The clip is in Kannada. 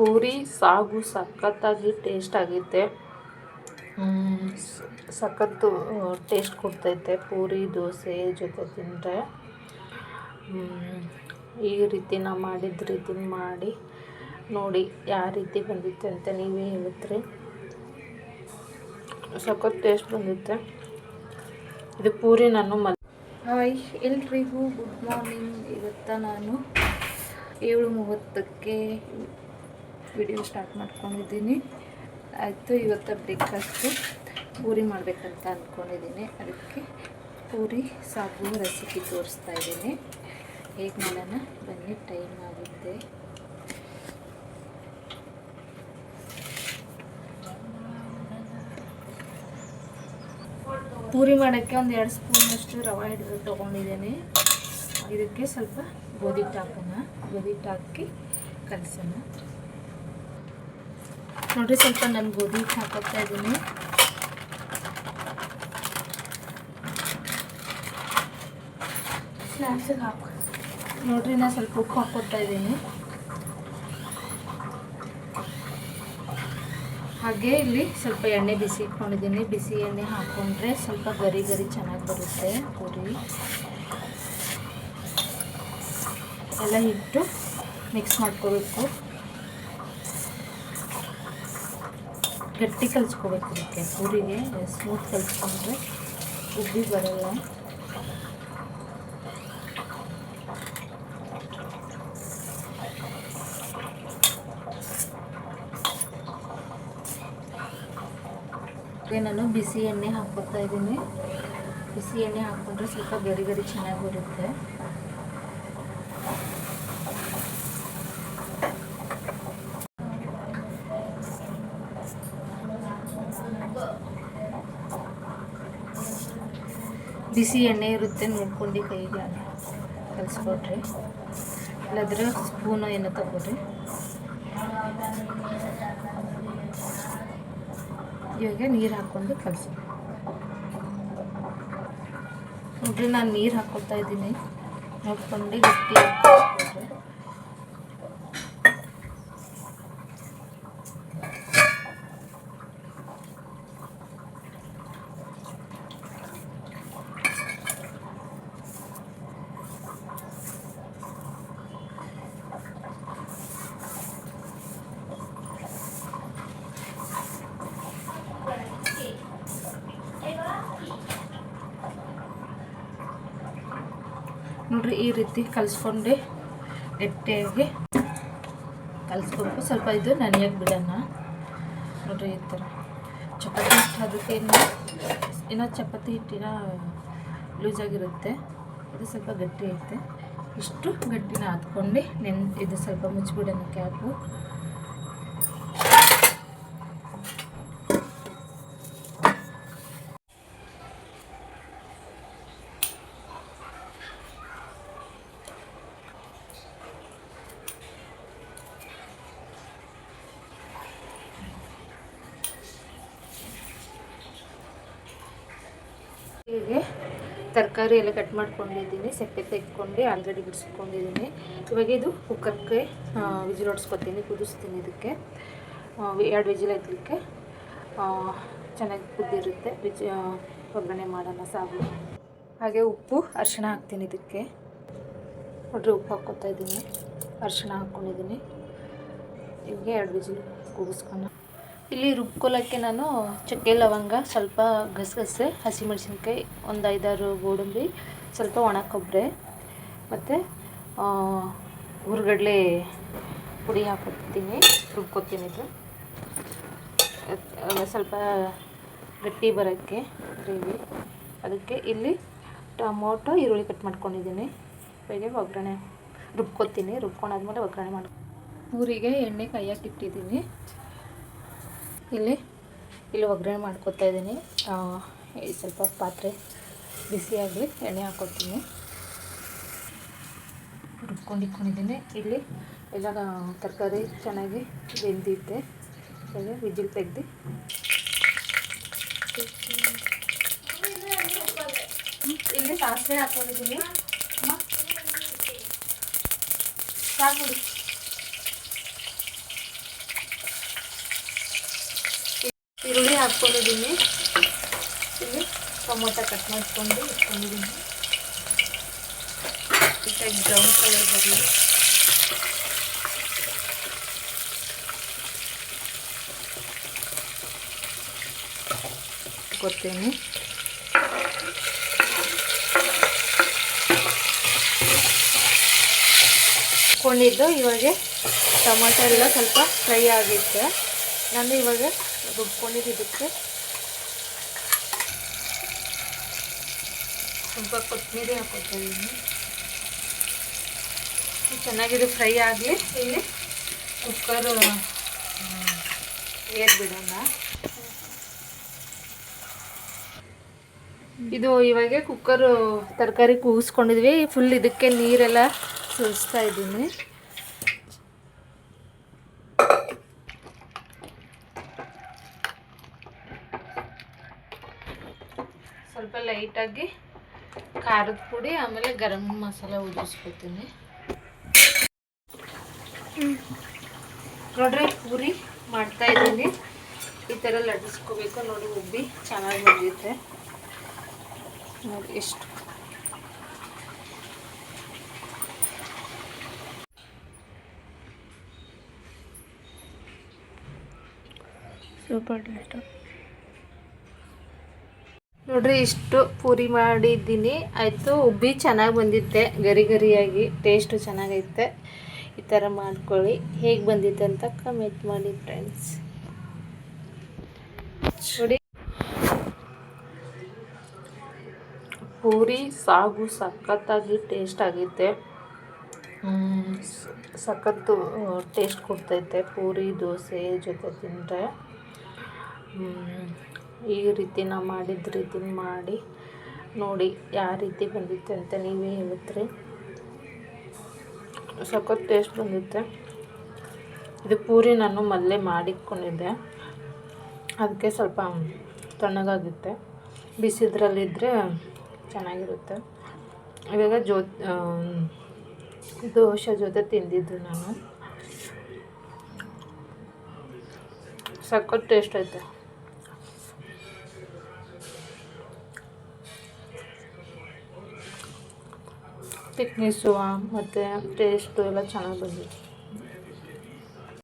ಪೂರಿ, ಸಾಗು ಸಖತ್ತಾಗಿ ಟೇಸ್ಟ್ ಆಗೈತೆ. ಸಖತ್ತು ಟೇಸ್ಟ್ ಕೊಡ್ತೈತೆ ಪೂರಿ, ದೋಸೆ ಜೊತೆ ತಿಂದರೆ. ಈ ರೀತಿ ನಾ ಮಾಡಿದ ರೀತಿನ ಮಾಡಿ ನೋಡಿ ಯಾವ ರೀತಿ ಬಂದಿತ್ತು ಅಂತ ನೀವೇ ಹೇಳುತ್ತೀರಿ ಸಖತ್ ಟೇಸ್ಟ್ ಬಂದಿತ್ತೆ. ಇದು ಪೂರಿ ನಾನು ಮ ಹಾಯ್, ಎಲ್ರಿಗೂ ಗುಡ್ ಮಾರ್ನಿಂಗ್ ಇವತ್ತು ನಾನು ಏಳು ಮೂವತ್ತಕ್ಕೆ ವಿಡಿಯೋ ಸ್ಟಾರ್ಟ್ ಮಾಡ್ಕೊಂಡಿದ್ದೀನಿ. ಆಯಿತು, ಇವತ್ತು ಬ್ರೇಕ್ಫಾಸ್ಟು ಪೂರಿ ಮಾಡಬೇಕಂತ ಅಂದ್ಕೊಂಡಿದ್ದೀನಿ ಅದಕ್ಕೆ ಪೂರಿ, ಸಾಗು ರೆಸಿಪಿ ತೋರಿಸ್ತಾ ಇದ್ದೀನಿ. ಹೇಗೆ ಮಾಡೋಣ? ಬನ್ನಿ ಟೈಮ್ ಆಗುತ್ತೆ ಪೂರಿ ಮಾಡೋಕ್ಕೆ ಒಂದು ಎರಡು ಸ್ಪೂನಷ್ಟು ರವೆ ಹಿಡಿದು ತೊಗೊಂಡಿದ್ದೀನಿ. ಇದಕ್ಕೆ ಸ್ವಲ್ಪ ಗೋಧಿ ಹಿಟ್ಟು ಹಾಕೋಣ. ಗೋಧಿ ಹಿಟ್ಟು ಹಾಕಿ ಕಲಸೋಣ. ನೋಡಿರಿ ಸ್ವಲ್ಪ ನಾನು ಗೋಧಿ ಹಾಕೋತಾ ಇದ್ದೀನಿ. ಸ್ನ್ಯಾಕ್ಸಿಗೆ ಹಾಕೋ ನೋಡ್ರಿ ನಾನು ಸ್ವಲ್ಪ ಉಪ್ಪು ಹಾಕೋತಾ ಇದ್ದೀನಿ. ಹಾಗೆ ಇಲ್ಲಿ ಸ್ವಲ್ಪ ಎಣ್ಣೆ ಬಿಸಿ ಇಟ್ಕೊಂಡಿದ್ದೀನಿ. ಬಿಸಿ ಎಣ್ಣೆ ಹಾಕೊಂಡ್ರೆ ಸ್ವಲ್ಪ ಗರಿ ಗರಿ ಚೆನ್ನಾಗಿ ಬರುತ್ತೆ ಪೂರಿ. ಎಲ್ಲ ಹಿಟ್ಟು ಮಿಕ್ಸ್ ಮಾಡ್ಕೋಬೇಕು. ಗಟ್ಟಿ ಕಲಿಸ್ಕೋಬೇಕು ಇದಕ್ಕೆ ಪೂರಿಗೆ ಸ್ಮೂತ್ ಕಲಿಸ್ಕೊಂಡ್ರೆ ಉಬ್ಬಿ ಬರಲ್ಲ. ನಾನು ಬಿಸಿ ಎಣ್ಣೆ ಹಾಕ್ಕೊತಾ ಇದ್ದೀನಿ. ಬಿಸಿ ಎಣ್ಣೆ ಹಾಕ್ಕೊಂಡ್ರೆ ಸ್ವಲ್ಪ ಗರಿ ಗರಿ ಚೆನ್ನಾಗಿ ಬರುತ್ತೆ ಬಿಸಿ ಎಣ್ಣೆ ಇರುತ್ತೆ ನೋಡ್ಕೊಂಡು ಕೈಗೆ ಕಲಿಸ್ಕೊಟ್ರಿ. ಇಲ್ಲದ್ರೆ ಸ್ಪೂನು ಏನೋ ತಗೋರಿ. ಇವಾಗ ನೀರು ಹಾಕ್ಕೊಂಡು ಕಲಸಿ ನೋಡ್ರಿ ನಾನು ನೀರು ಹಾಕ್ಕೊಳ್ತಾ ಇದ್ದೀನಿ. ನೋಡ್ಕೊಂಡು ಗಟ್ಟಿ ಹಾಕ್ಕೊಡ್ರಿ ನೋಡ್ರಿ ಈ ರೀತಿ ಕಲಿಸ್ಕೊಂಡೆ ಗಟ್ಟಿಯಾಗಿ ಕಲಿಸ್ಕೊಬೇಕು ಸ್ವಲ್ಪ ಇದು ನೆನೆಯಾಗಿ ಬಿಡೋಣ. ನೋಡ್ರಿ ಈ ಥರ. ಚಪಾತಿ ಹಿಟ್ಟು ಅದಕ್ಕೆ ಇನ್ನು ಇನ್ನೂ ಚಪಾತಿ ಹಿಟ್ಟಿನ ಲೂಸಾಗಿರುತ್ತೆ ಇದು ಸ್ವಲ್ಪ ಗಟ್ಟಿ ಐತೆ. ಇಷ್ಟು ಗಟ್ಟಿನ ಹಾಕ್ಕೊಂಡು ನೆನ್ ಇದು ಸ್ವಲ್ಪ ಮುಚ್ಚಿಬಿಡೋಣ ಕ್ಯಾಪು. ಹೀಗೆ ತರಕಾರಿ ಎಲ್ಲ ಕಟ್ ಮಾಡ್ಕೊಂಡಿದ್ದೀನಿ. ಸೆಪ್ಪೆ ತೆಕ್ಕೊಂಡು ಆಲ್ರೆಡಿ ಬಿಡಿಸ್ಕೊಂಡಿದ್ದೀನಿ. ಇವಾಗ ಇದು ಕುಕ್ಕರ್ಗೆ ವಿಜಿಲ್ ಹೊಡ್ಸ್ಕೊತೀನಿ, ಕುದಿಸ್ತೀನಿ ಇದಕ್ಕೆ. ಎರಡು ವಿಜಿಲ್ ಹಾಕ್ಲಿಕ್ಕೆ ಚೆನ್ನಾಗಿ ಕುದ್ದಿರುತ್ತೆ. ವಿಜ್ ಒಗ್ಗರಣೆ ಮಾಡೋಣ ಸಾಗು ಹಾಗೆ ಉಪ್ಪು, ಅರಿಶಿಣ ಹಾಕ್ತೀನಿ ಇದಕ್ಕೆ. ನೋಡ್ರಿ ಉಪ್ಪು ಹಾಕ್ಕೊತಾ ಇದ್ದೀನಿ. ಅರಿಶಿಣ ಹಾಕ್ಕೊಂಡಿದ್ದೀನಿ. ಹೀಗೆ ಎರಡು ವಿಜಿಲ್ ಕೂಗಿಸ್ಕೊಂಡು ಇಲ್ಲಿ ರುಬ್ಕೊಳ್ಳೋಕ್ಕೆ ನಾನು ಚಕ್ಕೆ ಲವಂಗ, ಸ್ವಲ್ಪ ಗಸಗಸೆ, ಹಸಿಮೆಣಸಿನ್ಕಾಯಿ, ಒಂದು ಐದಾರು ಗೋಡಂಬಿ, ಸ್ವಲ್ಪ ಒಣ ಕೊಬ್ಬರಿ ಮತ್ತು ಹುರ್ಗಡ್ಲೆ ಪುಡಿ ಹಾಕೊತೀನಿ ರುಬ್ಕೊತೀನಿ ಇದು ಸ್ವಲ್ಪ ಗಟ್ಟಿ ಬರೋಕ್ಕೆ ಗ್ರೇವಿ. ಅದಕ್ಕೆ ಇಲ್ಲಿ ಟೊಮೊಟೊ, ಈರುಳ್ಳಿ ಕಟ್ ಮಾಡ್ಕೊಂಡಿದ್ದೀನಿ. ಬೆಳಗ್ಗೆ ಒಗ್ಗರಣೆ ರುಬ್ಕೊತೀನಿ, ರುಬ್ಕೊಂಡಾದ್ಮೇಲೆ ಒಗ್ಗರಣೆ ಮಾಡ್ಕೊ ಊರಿಗೆ ಎಣ್ಣೆ ಕೈಯಾಗಿ ಇಟ್ಟಿದ್ದೀನಿ. ಇಲ್ಲಿ ಇಲ್ಲಿ ಒಗ್ಗರಣೆ ಮಾಡ್ಕೊತಾ ಇದ್ದೀನಿ. ಸ್ವಲ್ಪ ಪಾತ್ರೆ ಬಿಸಿಯಾಗಲಿ ಎಣ್ಣೆ ಹಾಕ್ಕೊತೀನಿ ರುಬ್ಕೊಂಡು ಇಟ್ಕೊಂಡಿದ್ದೀನಿ. ಇಲ್ಲಿ ಎಲ್ಲ ತರಕಾರಿ ಚೆನ್ನಾಗಿ ಬೆಂದಿದ್ದೆ ಹಾಗೆ ವಿಜಿಲ್ ತೆಗ್ದು. ಇಲ್ಲಿ ಸಾಸಿವೆ ಹಾಕೊಂಡಿದ್ದೀನಿ. ಸಾಕು ಈರುಳ್ಳಿ ಹಾಕ್ಕೊಂಡಿದ್ದೀನಿ. ಇಲ್ಲಿ ಟೊಮೊಟೊ ಕಟ್ ಮಾಡ್ಕೊಂಡು ಇಟ್ಕೊಂಡಿದ್ದೀನಿ. ಲೈಟಾಗಿ ಬ್ರೌನ್ ಕಲರ್ ಬರಲಿ. ಕೊಡ್ತೀನಿ. ಕೊಂಡಿದ್ದು ಇವಾಗ ಟೊಮೊಟೊ ಎಲ್ಲ ಸ್ವಲ್ಪ ಫ್ರೈ ಆಗಿತ್ತು ನಾನು ಇವಾಗ ರುಬ್ಕೊಂಡಿದ್ದು ಇದಕ್ಕೆ. ಸ್ವಲ್ಪ ಕೊತ್ತಂಬರಿ ಹಾಕೋತೀನಿ ಚೆನ್ನಾಗಿದೆ ಫ್ರೈ ಆಗಲಿ. ಇಲ್ಲಿ ಕುಕ್ಕರ್ ಏರ್ಬಿಡೋಣ ಇದು ಇವಾಗ ಕುಕ್ಕರ್ ತರಕಾರಿ ಕೂಗಿಸ್ಕೊಂಡಿದ್ವಿ. ಫುಲ್ ಇದಕ್ಕೆ ನೀರೆಲ್ಲ ಸುರಿಸ್ತಾ ಇದ್ದೀನಿ. ಸ್ವಲ್ಪ ಲೈಟಾಗಿ ಖಾರದ ಪುಡಿ, ಆಮೇಲೆ ಗರಂ ಮಸಾಲೆ ಉದಿಸ್ಕೊತೀನಿ ನೋಡ್ರಿ, ಪೂರಿ ಮಾಡ್ತಾ ಇದ್ದೀನಿ. ಈ ಥರ ಲಟ್ಟಿಸ್ಕೋಬೇಕು. ನೋಡಿ, ಉಬ್ಬಿ ಚೆನ್ನಾಗಿ ಬಂದಿದೆ ನೋಡಿ, ಎಷ್ಟು. ಸೂಪರ್ ಟೇಸ್ಟ್ ನೋಡ್ರಿ, ಇಷ್ಟು ಪೂರಿ ಮಾಡಿದ್ದೀನಿ. ಆಯಿತು, ಉಬ್ಬಿ ಚೆನ್ನಾಗಿ ಬಂದಿತ್ತೆ. ಗರಿ ಗರಿಯಾಗಿ ಟೇಸ್ಟು ಚೆನ್ನಾಗೈತೆ. ಈ ಥರ ಮಾಡ್ಕೊಳ್ಳಿ. ಹೇಗೆ ಬಂದಿತ್ತೆ ಅಂತ ಕಮೆಂಟ್ ಮಾಡಿ ಫ್ರೆಂಡ್ಸ್ ನೋಡಿ. ಪೂರಿ ಸಾಗು ಸಖತ್ತಾಗಿ ಟೇಸ್ಟ್ ಆಗೈತೆ. ಸಖತ್ತು ಟೇಸ್ಟ್ ಕೊಡ್ತೈತೆ. ಪೂರಿ, ದೋಸೆ ಜೊತೆ ತಿಂದರೆ. ಈ ರೀತಿ ನಾವು ಮಾಡಿದ ರೀತಿ ಮಾಡಿ ನೋಡಿ ಯಾವ ರೀತಿ ಬಂದಿತ್ತು ಅಂತ ನೀವೇ ಹೇಳಿದ್ರಿ ಸಖತ್ ಟೇಸ್ಟ್ ಬಂದಿತ್ತು. ಇದು ಪೂರಿ ನಾನು ಮೊದಲೇ ಮಾಡಿಟ್ಕೊಂಡಿದ್ದೆ. ಅದಕ್ಕೆ ಸ್ವಲ್ಪ ತಣ್ಣಗಾಗುತ್ತೆ. ಬಿಸಿದ್ರಲ್ಲಿದ್ದರೆ ಚೆನ್ನಾಗಿರುತ್ತೆ. ಇವಾಗ ಜೋ ದೋಸೆ ಜೊತೆ ತಿಂದಿದ್ದು ನಾನು. ಸಖತ್ ಟೇಸ್ಟ್ ಐತೆ. ತಿಕ್ನೆಸ್ಸು ಮತ್ತು ಟೇಸ್ಟು ಎಲ್ಲ ಚೆನ್ನಾಗಿ ಬಂದಿದೆ